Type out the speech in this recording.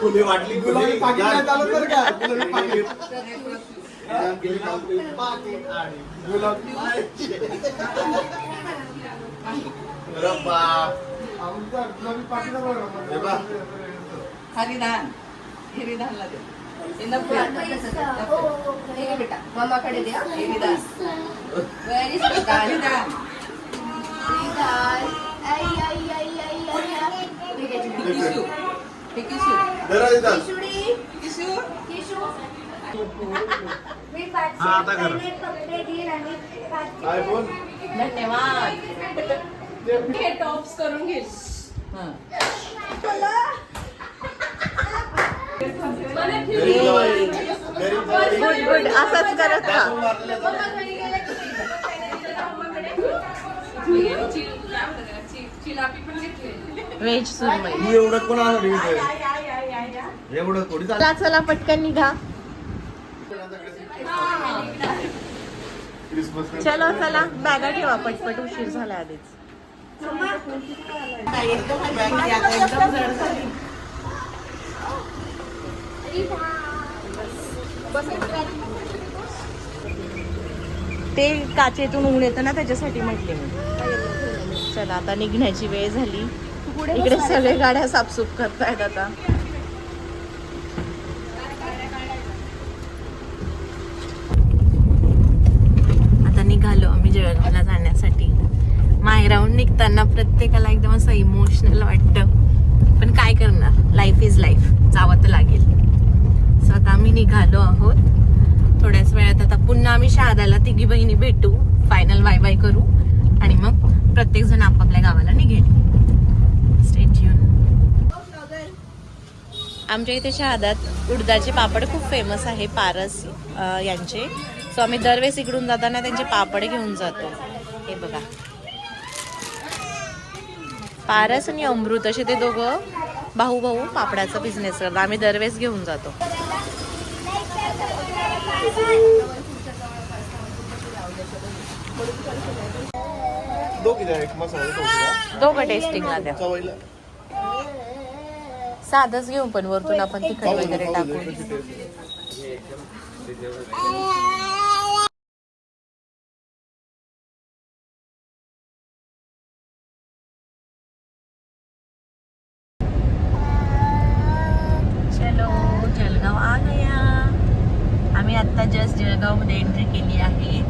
फुले वाटली गुलाबी पाकिट नाही चालत बरं का? गुलाबी पाकिट. हरिधान. हरिधानला दे. बेटा मामाकडे द्या हरिधान. Very good हरिधान. धन्यवाद. हे टॉप्स करून घे हां. घरी जाऊ. घरी जाऊ. गुड गुड असंच करत राहा. व्हेज सुरमई. तू एवढं कोण आणलं इथे? एवढं थोडी चला चला पटकन निघा. क्रिसमस चलो चला बॅगा ठेवा पटपट उशीर झाला आधीच. ते काचेतून ऊन येतं ना त्याच्यासाठी म्हटले मी. चला आता निघण्याची वेळ झाली. इकडे सगळे गाड्या साफसूफ करतायत आता. आता निघालो आम्ही जळगावला जाण्यासाठी. माहेराहून निघताना प्रत्येकाला एकदम असं इमोशनल वाटतं. पण काय करणार? लाईफ इज लाईफ जावं तर लागेल. सो आता आम्ही निघालो आहोत. थोड्याच वेळात आता पुन्हा आम्ही शहादाला तिघी बहिणी भेटू. फायनल बाय बाय करू. आणि मग प्रत्येक जण आपापल्या गावाला निघेल. स्टेट आमच्या इथे शहादात उडदाचे पापड खूप फेमस आहे पारस यांचे. सो आम्ही दरवेळेस इकडून जाताना त्यांचे पापड घेऊन जातो. हे बघा. पारस आणि अमृत असे ते दोघं भाऊ भाऊ पापडाचा बिझनेस करतात. आम्ही दरवेळेस घेऊन जातो. दोघी टेस्टिंगला द्या. चवळीला. साधच घेऊ पण वरतून आपण तिखट वगैरे जस्ट जळगावमध्ये एंट्री केली आहे.